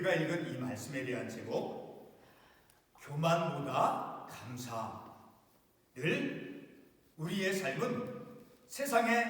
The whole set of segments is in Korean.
우리가 읽은 이 말씀에 대한 제목 교만보다 감사 늘 우리의 삶은 세상의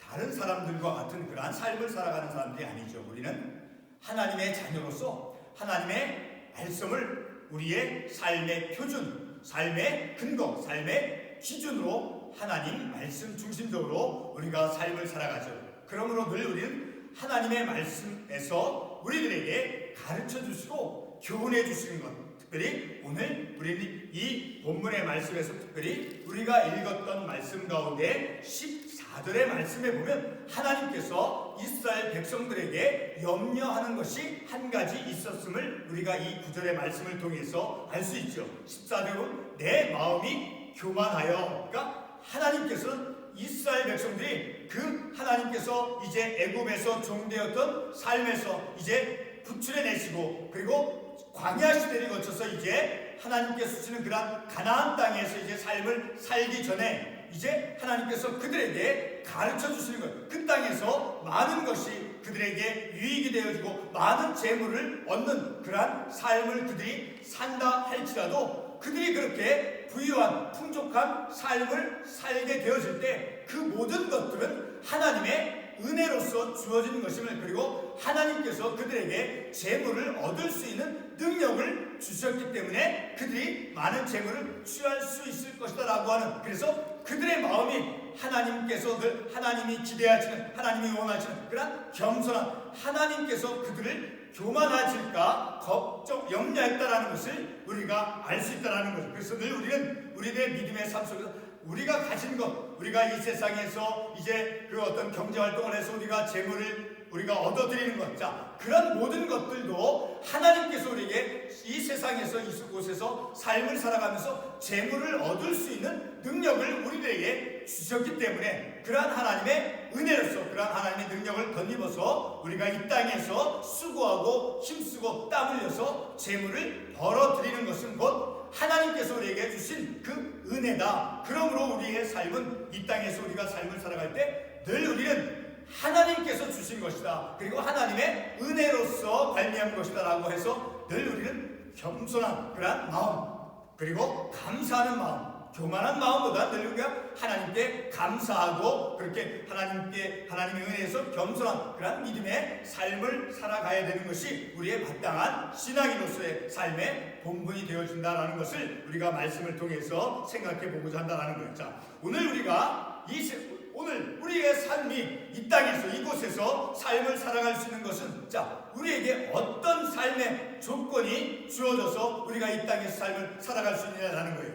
다른 사람들과 같은 그러한 삶을 살아가는 사람들이 아니죠. 우리는 하나님의 자녀로서 하나님의 말씀을 우리의 삶의 표준, 삶의 근거, 삶의 기준으로 하나님 말씀 중심적으로 우리가 삶을 살아가죠. 그러므로 늘 우리는 하나님의 말씀에서 우리들에게 가르쳐 주시고 교훈해 주시는 것. 특별히 오늘 우리는 이 본문의 말씀에서 특별히 우리가 읽었던 말씀 가운데 14절의 말씀에 보면 하나님께서 이스라엘 백성들에게 염려하는 것이 한 가지 있었음을 우리가 이 구절의 말씀을 통해서 알 수 있죠. 14절은 내 마음이 교만하여 그러니까 하나님께서는 이스라엘 백성들이 그 하나님께서 이제 애굽에서 종되었던 삶에서 이제 구출해 내시고 그리고 광야 시대를 거쳐서 이제 하나님께서 주시는 그러한 가나안 땅에서 이제 삶을 살기 전에 이제 하나님께서 그들에게 가르쳐 주시는 것. 그 땅에서 많은 것이 그들에게 유익이 되어지고 많은 재물을 얻는 그러한 삶을 그들이 산다 할지라도 그들이 그렇게 부유한 풍족한 삶을 살게 되어질 때 그 모든 것들은 하나님의 은혜로서 주어지는 것임을 그리고 하나님께서 그들에게 재물을 얻을 수 있는 능력을 주셨기 때문에 그들이 많은 재물을 취할 수 있을 것이다라고 하는 그래서 그들의 마음이 하나님께서 그 하나님이 기대하시는 하나님이 원하시는 그런 겸손한 하나님께서 그들을 교만하실까 걱정 염려했다라는 것을 우리가 알 수 있다라는 거죠. 그래서 늘 우리는 우리의 믿음의 삶 속에서 우리가 가진 것, 우리가 이 세상에서 이제 그 어떤 경제 활동을 해서 우리가 재물을 우리가 얻어들이는 것, 자 그런 모든 것들도 하나님께서 우리에게 이 세상에서 이곳에서 삶을 살아가면서 재물을 얻을 수 있는 능력을 우리들에게 주셨기 때문에 그러한 하나님의 은혜로서 그러한 하나님의 능력을 덧입어서 우리가 이 땅에서 수고하고 힘쓰고 땀 흘려서 재물을 벌어들이는 것은 곧 하나님께서 우리에게 주신 그 은혜다. 그러므로 우리의 삶은 이 땅에서 우리가 삶을 살아갈 때 늘 우리는 하나님께서 주신 것이다. 그리고 하나님의 은혜로서 발미한 것이다라고 해서 늘 우리는 겸손한 그러한 마음 그리고 감사하는 마음 교만한 마음보다 늘 우리가 하나님께 감사하고 그렇게 하나님께 하나님의 은혜에서 겸손한 그런 믿음의 삶을 살아가야 되는 것이 우리의 마땅한 신앙인으로서의 삶의 본분이 되어진다라는 것을 우리가 말씀을 통해서 생각해 보고자 한다라는 거예요. 자, 오늘 우리가 이 세, 오늘 우리의 삶이 이 땅에서 이곳에서 삶을 살아갈 수 있는 것은 자 우리에게 어떤 삶의 조건이 주어져서 우리가 이 땅에서 삶을 살아갈 수 있느냐라는 거예요.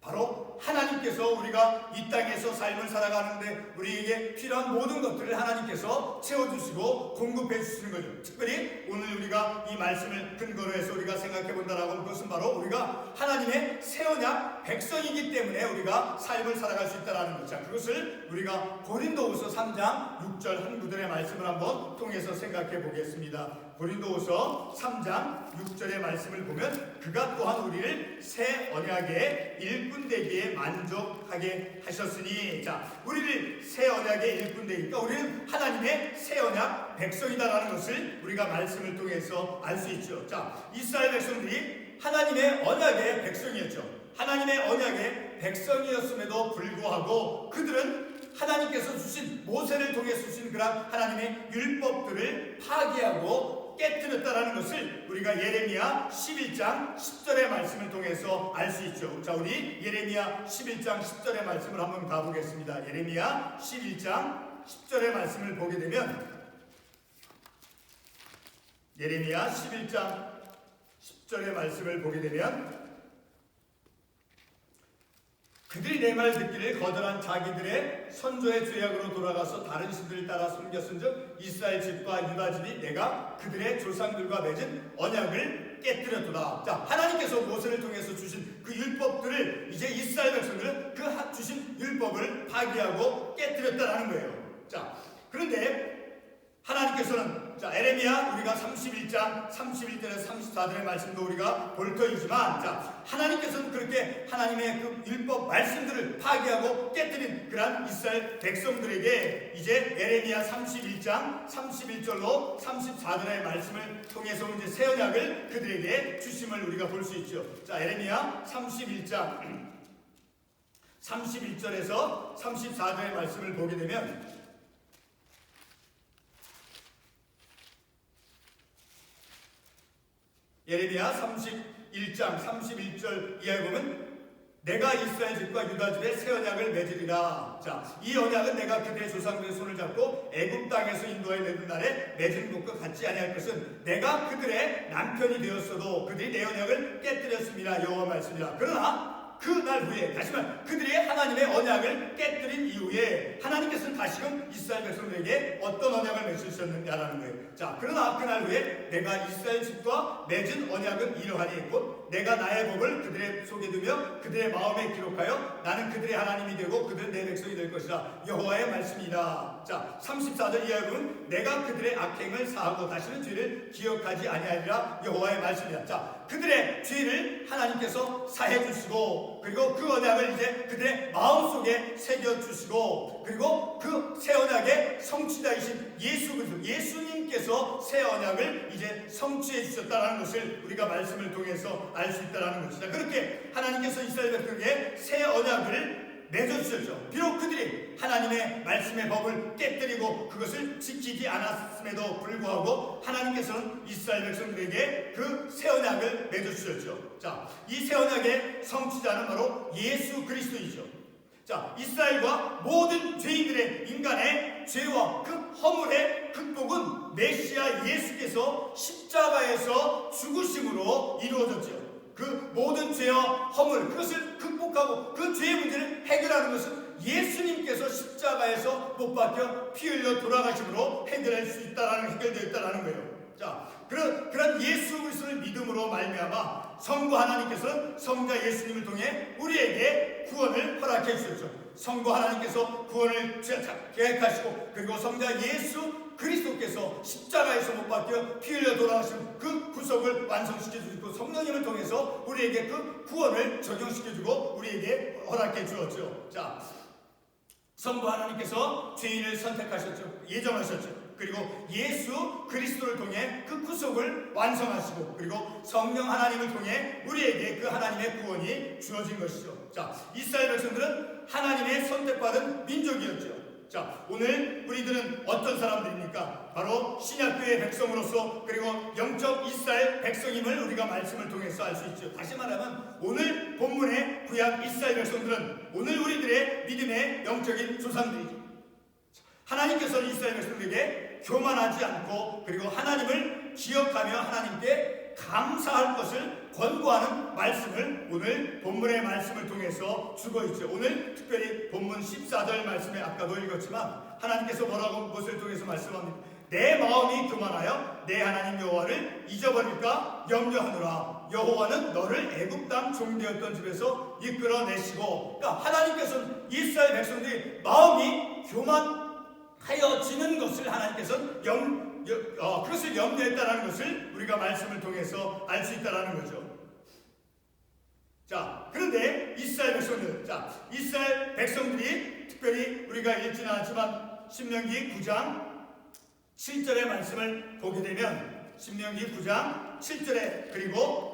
바로 하나님께서 우리가 이 땅에서 삶을 살아가는데 우리에게 필요한 모든 것들을 하나님께서 채워주시고 공급해 주시는 거죠. 특별히 오늘 우리가 이 말씀을 근거로 해서 우리가 생각해 본다라고 하는 것은 바로 우리가 하나님의 새 언약 백성이기 때문에 우리가 삶을 살아갈 수 있다라는 것. 자, 그것을 우리가 고린도후서 3장 6절 한 구절의 말씀을 한번 통해서 생각해 보겠습니다. 고린도후서 3장 6절의 말씀을 보면 그가 또한 우리를 새 언약의 일꾼 되기에 만족하게 하셨으니 자 우리를 새 언약의 일꾼 되니까 우리는 하나님의 새 언약 백성이다라는 것을 우리가 말씀을 통해서 알 수 있죠. 자 이스라엘 백성들이 하나님의 언약의 백성이었죠. 하나님의 언약의 백성이었음에도 불구하고 그들은 하나님께서 주신 모세를 통해 주신 그런 하나님의 율법들을 파기하고 깨뜨렸다라는 것을 우리가 예레미야 11장 10절의 말씀을 통해서 알 수 있죠. 자, 우리 예레미야 11장 10절의 말씀을 한번 가보겠습니다. 예레미야 11장 10절의 말씀을 보게 되면 예레미야 11장 10절의 말씀을 보게 되면 그들이 내 말 듣기를 거절한 자기들의 선조의 죄악으로 돌아가서 다른 신들을 따라 숨겼은즉 이스라엘 집과 유다 집이 내가 그들의 조상들과 맺은 언약을 깨뜨렸도다. 자 하나님께서 모세를 통해서 주신 그 율법들을 이제 이스라엘 백성들은 그 주신 율법을 파기하고 깨뜨렸다라는 거예요. 자 그런데 하나님께서는 자, 에레미야 우리가 31장 31절에서 34절의 말씀도 우리가 볼 터이지만 자, 하나님께서는 그렇게 하나님의 그 율법 말씀들을 파괴하고 깨뜨린 그러한 이스라엘 백성들에게 이제 에레미야 31장 31절로 34절의 말씀을 통해서 이제 새 언약을 그들에게 주심을 우리가 볼 수 있죠. 자, 에레미야 31장 31절에서 34절의 말씀을 보게 되면 예레미야 31장 31절 이하에 보면 내가 이스라엘 집과 유다 집에 새 언약을 맺으리라. 자, 이 언약은 내가 그들의 조상들의 손을 잡고 애굽 땅에서 인도해 내는 날에 맺은 것과 같지 아니할 것은 내가 그들의 남편이 되었어도 그들이 내 언약을 깨뜨렸습니다. 여호와 말씀이라. 그러나 그 날 후에 다시 말 그들이 하나님의 언약을 깨뜨린 이후에 하나님께서는 다시금 이스라엘 백성들에게 어떤 언약을 맺으셨느냐라는 거예요. 자, 그러나 그날 후에 내가 이스라엘 집과 맺은 언약은 이러하니 곧 내가 나의 법을 그들의 속에 두며 그들의 마음에 기록하여 나는 그들의 하나님이 되고 그들은 내 백성이 될 것이다. 여호와의 말씀이다. 자, 34절 이하에 보면 내가 그들의 악행을 사하고 다시는 죄를 기억하지 아니하리라 여호와의 말씀이다. 자, 그들의 죄를 하나님께서 사해 주시고 그리고 그 언약을 이제 그들의 마음속에 새겨 주시고 그리고 그 새 언약의 성취자이신 예수 그리스도 예수님께서 새 언약을 이제 성취해 주셨다는 것을 우리가 말씀을 통해서 알 수 있다는 것이다. 그렇게 하나님께서 이스라엘 백성에게 새 언약을 맺어주셨죠. 비록 그들이 하나님의 말씀의 법을 깨뜨리고 그것을 지키지 않았음에도 불구하고 하나님께서는 이스라엘 백성들에게 그 새 언약을 맺어주셨죠. 자, 이 새 언약의 성취자는 바로 예수 그리스도이죠. 자, 이스라엘과 모든 죄인들의 인간의 죄와 그 허물의 극복은 메시아 예수께서 십자가에서 죽으심으로 이루어졌죠. 그 모든 죄와 허물 그것을 극복하고 그 죄의 문제를 해결하는 것은 예수님께서 십자가에서 못 박혀 피 흘려 돌아가심으로 해결할 수 있다라는 해결되어 있다라는 거예요. 자, 그런 그런 예수 그리스도를 믿음으로 말미암아 성부 하나님께서는 성자 예수님을 통해 우리에게 구원을 허락해 주셨죠. 성부 하나님께서 구원을 계획하시고 그리고 성자 예수 그리스도께서 십자가에서 못 박혀 피 흘려 돌아가신 그 구속을 완성시켜 주시고 성령님을 통해서 우리에게 그 구원을 적용시켜 주고 우리에게 허락해 주었죠. 자, 성부 하나님께서 죄인을 선택하셨죠. 예정하셨죠. 그리고 예수 그리스도를 통해 그 구속을 완성하시고 그리고 성령 하나님을 통해 우리에게 그 하나님의 구원이 주어진 것이죠. 자, 이스라엘 백성들은 하나님의 선택받은 민족이었죠. 자, 오늘 우리들은 어떤 사람들입니까? 바로 신약교의 백성으로서 그리고 영적 이스라엘 백성임을 우리가 말씀을 통해서 알 수 있죠. 다시 말하면 오늘 본문의 구약 이스라엘 백성들은 오늘 우리들의 믿음의 영적인 조상들이죠. 하나님께서 이스라엘 백성들에게 교만하지 않고 그리고 하나님을 기억하며 하나님께 감사할 것을 권고하는 말씀을 오늘 본문의 말씀을 통해서 주고 있죠. 오늘 특별히 본문 14절 말씀에 아까도 읽었지만 하나님께서 뭐라고 무엇을 통해서 말씀합니다. 내 마음이 교만하여 내 하나님 여호와를 잊어버릴까 염려하노라. 여호와는 너를 애굽 땅 종되었던 집에서 이끌어내시고 그러니까 하나님께서는 이스라엘 백성들이 마음이 교만하여지는 것을 하나님께서는 염 어, 그것을 염려했다라는 것을 우리가 말씀을 통해서 알 수 있다라는 거죠. 자, 그런데 이스라엘 백성들, 자, 이스라엘 백성들이 특별히 우리가 읽지는 않지만 신명기 9장 7절의 말씀을 보게 되면 신명기 9장 7절에 그리고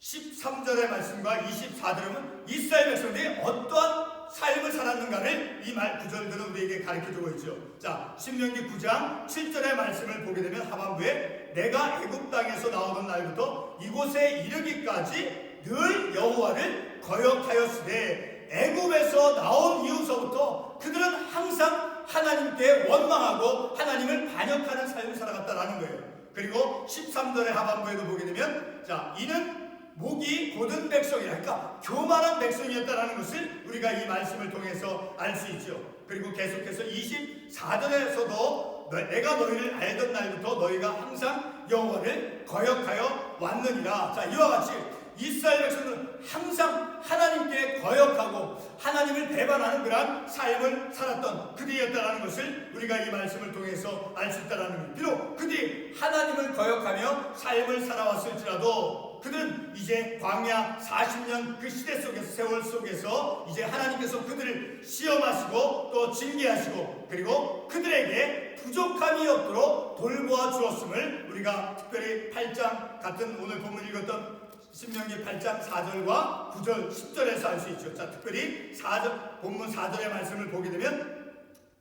13절의 말씀과 24절은 이스라엘 백성들이 어떠한 삶을 살았는가를 이 말 구절들은 우리에게 가르쳐 주고 있죠. 자, 신명기 9장 7절의 말씀을 보게 되면 하반부에 내가 애굽 땅에서 나오던 날부터 이곳에 이르기까지 늘 여호와를 거역하였으되 애굽에서 나온 이후서부터 그들은 항상 하나님께 원망하고 하나님을 반역하는 삶을 살아갔다라는 거예요. 그리고 13절의 하반부에도 보게 되면 자, 이는 목이 고든 백성이라 그러니까 교만한 백성이었다라는 것을 우리가 이 말씀을 통해서 알 수 있죠. 그리고 계속해서 24절에서도 내가 너희를 알던 날부터 너희가 항상 여호와를 거역하여 왔느니라. 자, 이와 같이 이스라엘 백성들은 항상 하나님께 거역하고 하나님을 배반하는 그러한 삶을 살았던 그들이었다는 것을 우리가 이 말씀을 통해서 알 수 있다는 것. 비록 그들이 하나님을 거역하며 삶을 살아왔을지라도 그들은 이제 광야 40년 그 시대 속에서 세월 속에서 이제 하나님께서 그들을 시험하시고 또 징계하시고 그리고 그들에게 부족함이 없도록 돌보아 주었음을 우리가 특별히 8장 같은 오늘 본문 읽었던 신명기 8장 4절과 9절 10절에서 알 수 있죠. 자, 특별히 4절 본문 4절의 말씀을 보게 되면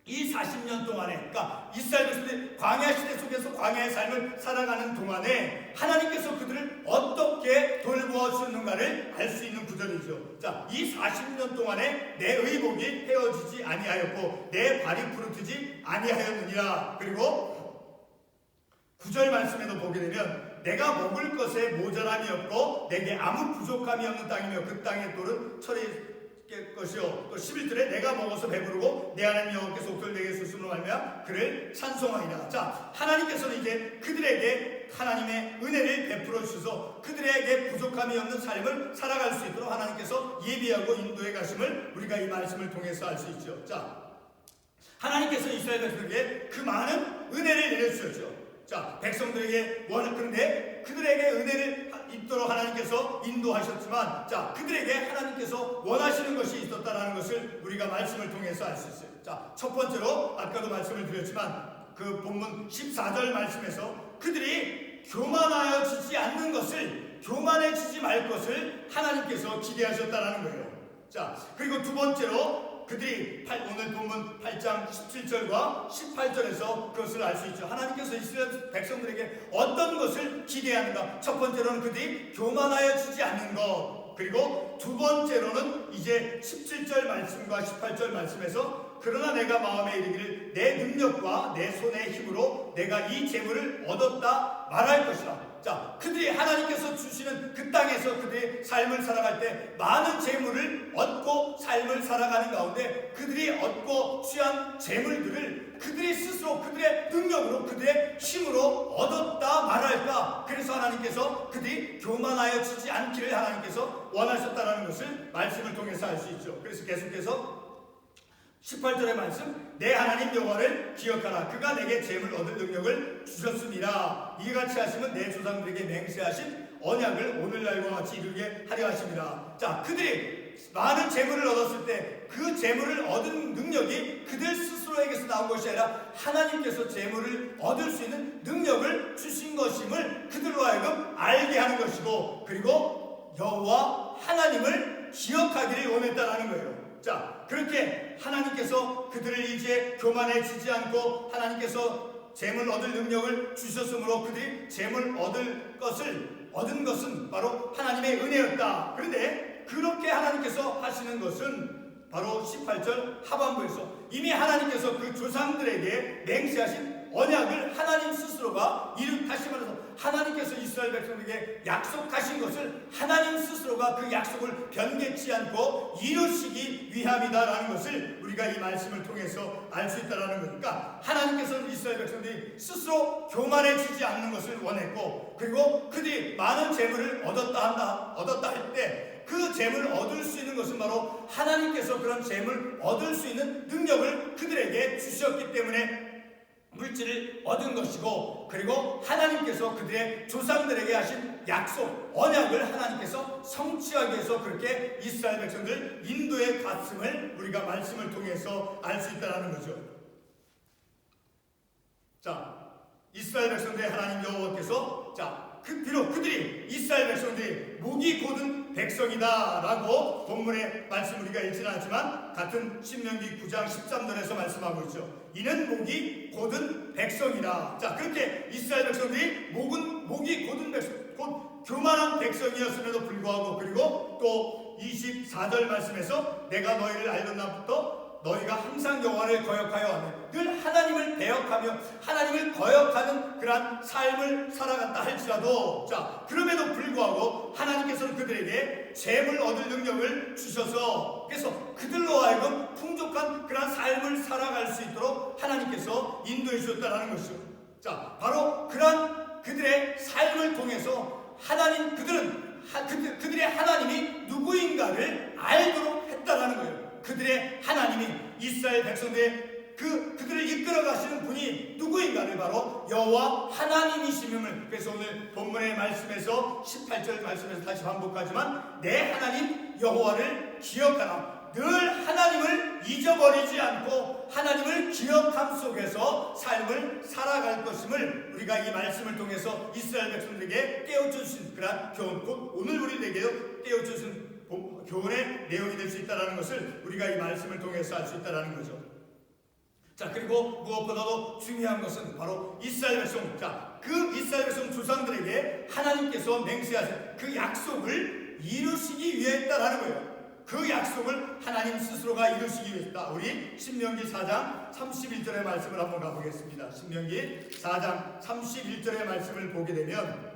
이 40년 동안에, 그러니까 이스라엘 백성들이 광야 시대 속에서 광야의 삶을 살아가는 동안에 하나님께서 그들을 어떻게 돌보아 주셨는가를 알 수 있는 구절이죠. 자, 이 40년 동안에 내 의복이 헤어지지 아니하였고 내 발이 부르트지 아니하였느니라. 그리고 구절 말씀에도 보게 되면 내가 먹을 것에 모자람이 없고 내게 아무 부족함이 없는 땅이며 그 땅의 돌은 철이 것이요. 또 11절에 내가 먹어서 배부르고 내 하나님 여호와께서 옥돌 내게 주심으로 말며 그를 찬송하리라. 자 하나님께서는 이제 그들에게 하나님의 은혜를 베풀어 주셔서 그들에게 부족함이 없는 삶을 살아갈 수 있도록 하나님께서 예비하고 인도해 가심을 우리가 이 말씀을 통해서 알 수 있죠. 자 하나님께서 이스라엘 백성에게 그 많은 은혜를 내려주셨죠. 자, 백성들에게 원 그런데 그들에게 은혜를 입도록 하나님께서 인도하셨지만, 자, 그들에게 하나님께서 원하시는 것이 있었다라는 것을 우리가 말씀을 통해서 알 수 있어요. 자, 첫 번째로 아까도 말씀을 드렸지만 그 본문 14절 말씀에서 그들이 교만하여 지지 않는 것을 교만해지지 말 것을 하나님께서 기대하셨다라는 거예요. 자, 그리고 두 번째로 그들이 8, 오늘 본문 8장 17절과 18절에서 그것을 알 수 있죠. 하나님께서 이스라엘 백성들에게 어떤 것을 기대하는가? 첫 번째로는 그들이 교만하여지지 않는 것. 그리고 두 번째로는 이제 17절 말씀과 18절 말씀에서 그러나 내가 마음에 이르기를 내 능력과 내 손의 힘으로 내가 이 재물을 얻었다 말할 것이다. 자, 그들이 하나님께서 주시는 그 땅에서 그들의 삶을 살아갈 때 많은 재물을 얻고 삶을 살아가는 가운데 그들이 얻고 취한 재물들을 그들이 스스로 그들의 능력으로 그들의 힘으로 얻었다 말할까 그래서 하나님께서 그들이 교만하여 지지 않기를 하나님께서 원하셨다는 것을 말씀을 통해서 알 수 있죠. 그래서 계속해서 18절의 말씀 내 하나님 여호와를 기억하라. 그가 내게 재물 얻을 능력을 주셨습니다. 이같이 하시면 내 조상들에게 맹세하신 언약을 오늘날과 같이 이루게 하려 하십니다. 자 그들이 많은 재물을 얻었을 때 그 재물을 얻은 능력이 그들 스스로에게서 나온 것이 아니라 하나님께서 재물을 얻을 수 있는 능력을 주신 것임을 그들로 하여금 알게 하는 것이고 그리고 여호와 하나님을 기억하기를 원했다라는 거예요. 자 그렇게 하나님께서 그들을 이제 교만해지지 않고 하나님께서 재물 얻을 능력을 주셨으므로 그들이 재물 얻을 것을 얻은 것은 바로 하나님의 은혜였다. 그런데 그렇게 하나님께서 하시는 것은 바로 18절 하반부에서 이미 하나님께서 그 조상들에게 맹세하신 언약을 하나님 스스로가 이룩 다시 말해서 하나님께서 이스라엘 백성에게 약속하신 것을 하나님 스스로가 그 약속을 변개치 않고 이루시기 위함이다라는 것을 우리가 이 말씀을 통해서 알 수 있다라는 거니까 하나님께서는 이스라엘 백성들이 스스로 교만해지지 않는 것을 원했고 그리고 그들이 많은 재물을 얻었다 한다 얻었다 할때 그 재물을 얻을 수 있는 것은 바로 하나님께서 그런 재물 얻을 수 있는 능력을 그들에게 주셨기 때문에 물질을 얻은 것이고 그리고 하나님께서 그들의 조상들에게 하신 약속 언약을 하나님께서 성취하기 위해서 그렇게 이스라엘 백성들 인도에 갔음을 우리가 말씀을 통해서 알 수 있다는 거죠. 자, 이스라엘 백성들의 하나님 여호와께서 자, 그 비록 그들이 이스라엘 백성들이 목이 곧은 백성이다라고 본문의 말씀 우리가 읽지는 않지만 같은 신명기 9장 13절에서 말씀하고 있죠. 이는 목이 곧은 백성이라. 자, 그렇게 이스라엘 백성들이 목은 목이 곧은 백성, 곧 교만한 백성이었음에도 불구하고 그리고 또 24절 말씀에서 내가 너희를 알던 날부터 너희가 항상 여호와를 거역하여 늘 하나님을 배역하며 하나님을 거역하는 그러한 삶을 살아갔다 할지라도 자 그럼에도 불구하고 하나님께서는 그들에게 재물 얻을 능력을 주셔서 그래서 그들로 하여금 풍족한 그러한 삶을 살아갈 수 있도록 하나님께서 인도해 주셨다는 것이죠. 자 바로 그러한 그들의 삶을 통해서 하나님 그들은 하- 그들, 그들의 하나님이 누구인가를 알도록 했다라는 거예요. 그들의 하나님이 이스라엘 백성들의 그 그들을 이끌어 가시는 분이 누구인가를 바로 여호와 하나님이심을 그래서 오늘 본문의 말씀에서 18절 말씀에서 다시 반복하지만 내 하나님 여호와를 기억하라. 늘 하나님을 잊어버리지 않고 하나님을 기억함 속에서 삶을 살아갈 것임을 우리가 이 말씀을 통해서 이스라엘 백성들에게 깨우쳐 주신 그러한 교훈 곧 오늘 우리에게도 깨우쳐 주신 보- 교훈의 내용이 될 수 있다는 것을 우리가 이 말씀을 통해서 알 수 있다는 거죠. 자 그리고 무엇보다도 중요한 것은 바로 이스라엘 백성 자그 이스라엘 백성 조상들에게 하나님께서 맹세하신 그 약속을 이루시기 위했다라는 거예요. 그 약속을 하나님 스스로가 이루시기 위했다. 우리 신명기 4장 31절의 말씀을 한번 가보겠습니다. 신명기 4장 31절의 말씀을 보게 되면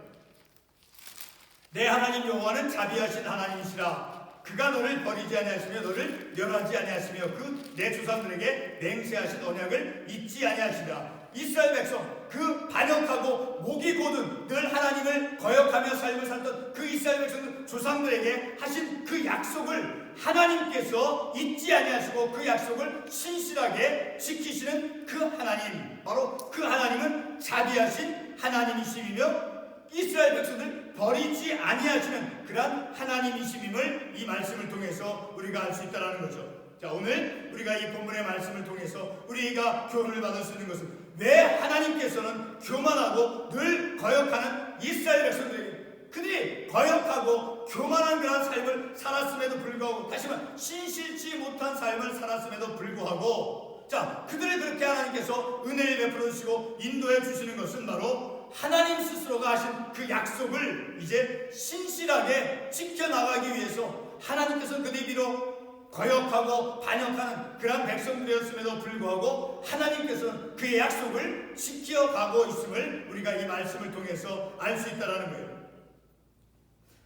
내 하나님 여호와는 자비하신 하나님이시라. 그가 너를 버리지 아니하시며 너를 멸하지 아니하시며 그 내 조상들에게 맹세하신 언약을 잊지 아니하시라. 이스라엘 백성 그 반역하고 목이 고든 늘 하나님을 거역하며 삶을 살던 그 이스라엘 백성들 조상들에게 하신 그 약속을 하나님께서 잊지 아니하시고 그 약속을 신실하게 지키시는 그 하나님 바로 그 하나님은 자비하신 하나님이심이며 이스라엘 백성들 버리지 아니하시는 그러한 하나님이심임을 이 말씀을 통해서 우리가 알 수 있다는 거죠. 자 오늘 우리가 이 본문의 말씀을 통해서 우리가 교훈을 받을 수 있는 것은 왜 하나님께서는 교만하고 늘 거역하는 이스라엘 백성들에게 그들이 거역하고 교만한 그런 삶을 살았음에도 불구하고 다시 말해 신실치 못한 삶을 살았음에도 불구하고 자 그들을 그렇게 하나님께서 은혜를 베풀어 주시고 인도해 주시는 것은 바로 하나님 스스로가 하신 그 약속을 이제 신실하게 지켜나가기 위해서 하나님께서 비록 거역하고 반역하는 그러한 백성들이었음에도 불구하고 하나님께서는 그의 약속을 지켜가고 있음을 우리가 이 말씀을 통해서 알 수 있다는 거예요.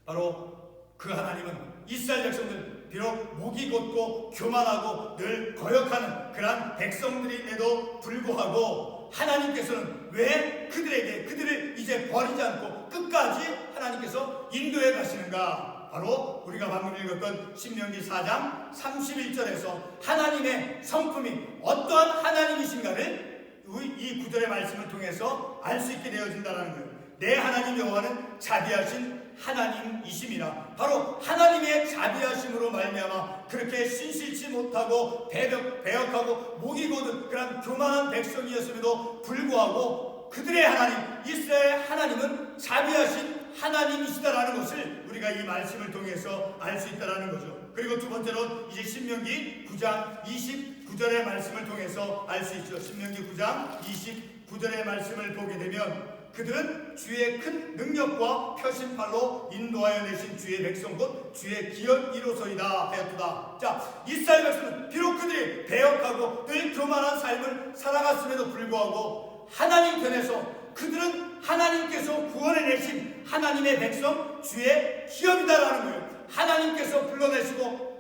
바로 그 하나님은 이스라엘 백성들 비록 목이 곧고 교만하고 늘 거역하는 그러한 백성들임에도 불구하고 하나님께서는 왜 그들에게 그들을 이제 버리지 않고 끝까지 하나님께서 인도해 가시는가? 바로 우리가 방금 읽었던 신명기 4장 31절에서 하나님의 성품이 어떠한 하나님이신가를 이 구절의 말씀을 통해서 알 수 있게 되어진다는 거예요. 내 하나님 여호와는 자비하신 하나님이심이라 바로 하나님의 자비하심으로 말미암아 그렇게 신실치 못하고 배벽, 배역하고 목이 고든 그런 교만한 백성이었음에도 불구하고 그들의 하나님 이스라엘 하나님은 자비하신 하나님이시다라는 것을 우리가 이 말씀을 통해서 알 수 있다라는 거죠. 그리고 두 번째로 이제 신명기 9장 29절의 말씀을 통해서 알 수 있죠. 신명기 9장 29절의 말씀을 보게 되면 그들은 주의 큰 능력과 표심팔로 인도하여 내신 주의 백성 곧 주의 기업 이로소이다 하였도다. 자, 이스라엘 백성은 비록 그들이 배역하고 늘 교만한 삶을 살아갔음에도 불구하고 하나님 편에서 그들은 하나님께서 구원해 내신 하나님의 백성 주의 기업이다라는 거예요. 하나님께서 불러내시고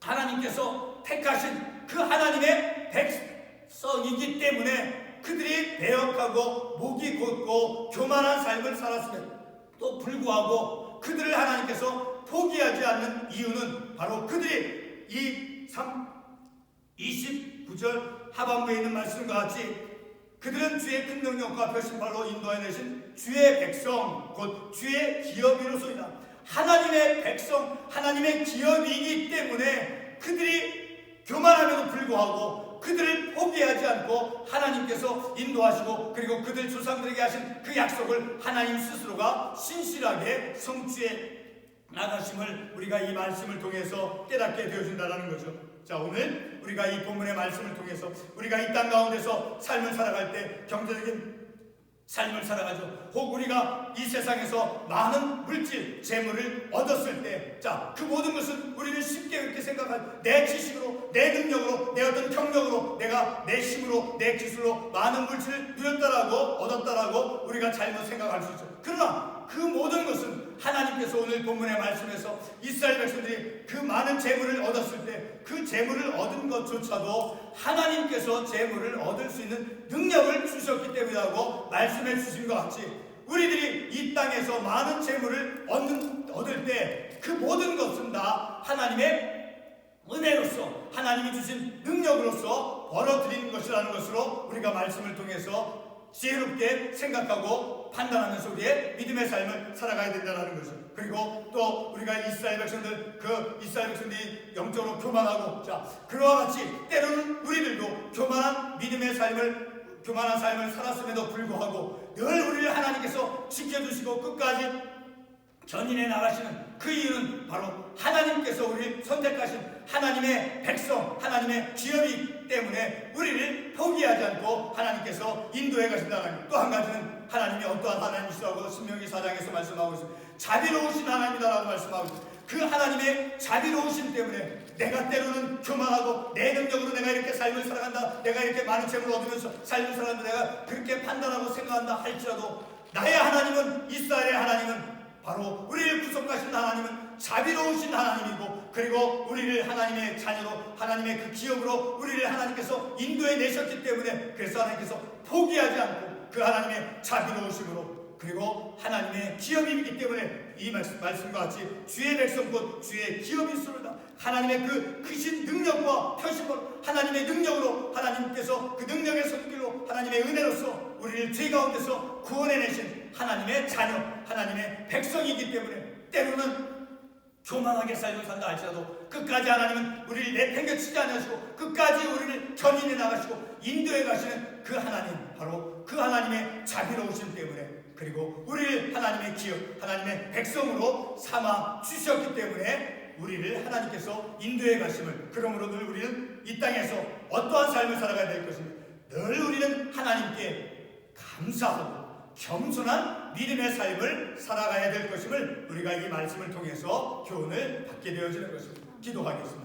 하나님께서 택하신 그 하나님의 백성이기 때문에 그들이 배역하고 목이 곧고 교만한 삶을 살았음에도 불구하고 그들을 하나님께서 포기하지 않는 이유는 바로 그들이 이 3, 29절 하반부에 있는 말씀과 같이 그들은 주의 큰 능력과 표심발로 인도해 내신 주의 백성 곧 주의 기업이로소이다. 하나님의 백성, 하나님의 기업이기 때문에 그들이 교만함에도 불구하고 그들을 포기하지 않고 하나님께서 인도하시고 그리고 그들 조상들에게 하신 그 약속을 하나님 스스로가 신실하게 성취해 나가심을 우리가 이 말씀을 통해서 깨닫게 되어진다는 거죠. 자 오늘 우리가 이 본문의 말씀을 통해서 우리가 이 땅 가운데서 삶을 살아갈 때 경제적인 삶을 살아가죠. 혹 우리가 이 세상에서 많은 물질, 재물을 얻었을 때, 자, 그 모든 것은 우리는 쉽게 이렇게 생각한 내 지식으로, 내 능력으로, 내 어떤 경력으로, 내가 내 힘으로, 내 기술로 많은 물질을 누렸다라고, 얻었다라고 우리가 잘못 생각할 수 있죠. 그러나 그 모든 것은 하나님께서 오늘 본문의 말씀에서 이스라엘 백성들이 그 많은 재물을 얻었을 때 그 재물을 얻은 것조차도 하나님께서 재물을 얻을 수 있는 능력을 주셨기 때문이라고 말씀해 주신 것 같이 우리들이 이 땅에서 많은 재물을 얻는, 얻을 때 그 모든 것은 다 하나님의 은혜로서 하나님이 주신 능력으로서 벌어들이는 것이라는 것으로 우리가 말씀을 통해서 지혜롭게 생각하고 판단하면서 우리의 믿음의 삶을 살아가야 된다는 것을 그리고 또 우리가 이스라엘 백성들 그 이스라엘 백성들이 영적으로 교만하고 자 그와 같이 때로는 우리들도 교만한 믿음의 삶을 교만한 삶을 살았음에도 불구하고 늘 우리를 하나님께서 지켜주시고 끝까지 견인해 나가시는 그 이유는 바로 하나님께서 우리를 선택하신 하나님의 백성, 하나님의 기업이기 때문에 우리를 포기하지 않고 하나님께서 인도해 가신다는 또 한 가지는 하나님이 어떠한 하나님이시라고 신명기 4장에서 말씀하고 있어요. 자비로우신 하나님이다라고 말씀하고 있어요. 그 하나님의 자비로우심 때문에 내가 때로는 교만하고 내 능력으로 내가 이렇게 삶을 살아간다 내가 이렇게 많은 재물을 얻으면서 삶을 살아간다 내가 그렇게 판단하고 생각한다 할지라도 나의 하나님은 이스라엘의 하나님은 바로 우리를 구속하신 하나님은 자비로우신 하나님이고 그리고 우리를 하나님의 자녀로 하나님의 그 기업으로 우리를 하나님께서 인도해 내셨기 때문에 그래서 하나님께서 포기하지 않고 그 하나님의 자비로우심으로 그리고 하나님의 기업이기 때문에 이 말씀, 말씀과 같이 주의 백성 곧 주의 기업일수로다. 하나님의 그 크신 능력과 표심으로 하나님의 능력으로 하나님께서 그 능력의 손길로 하나님의 은혜로서 우리를 죄 가운데서 구원해내신 하나님의 자녀 하나님의 백성이기 때문에 때로는 교만하게 삶을 산다 할지라도 끝까지 하나님은 우리를 내팽개치지 않으시고 끝까지 우리를 견인해 나가시고 인도해 가시는 그 하나님 바로 그 하나님의 자비로우심 때문에 그리고 우리를 하나님의 기업 하나님의 백성으로 삼아 주셨기 때문에 우리를 하나님께서 인도해 가심을 그러므로 늘 우리는 이 땅에서 어떠한 삶을 살아가야 될 것인가? 늘 우리는 하나님께 감사하고 겸손한 믿음의 삶을 살아가야 될 것임을 우리가 이 말씀을 통해서 교훈을 받게 되어지는 것입니다. 기도하겠습니다.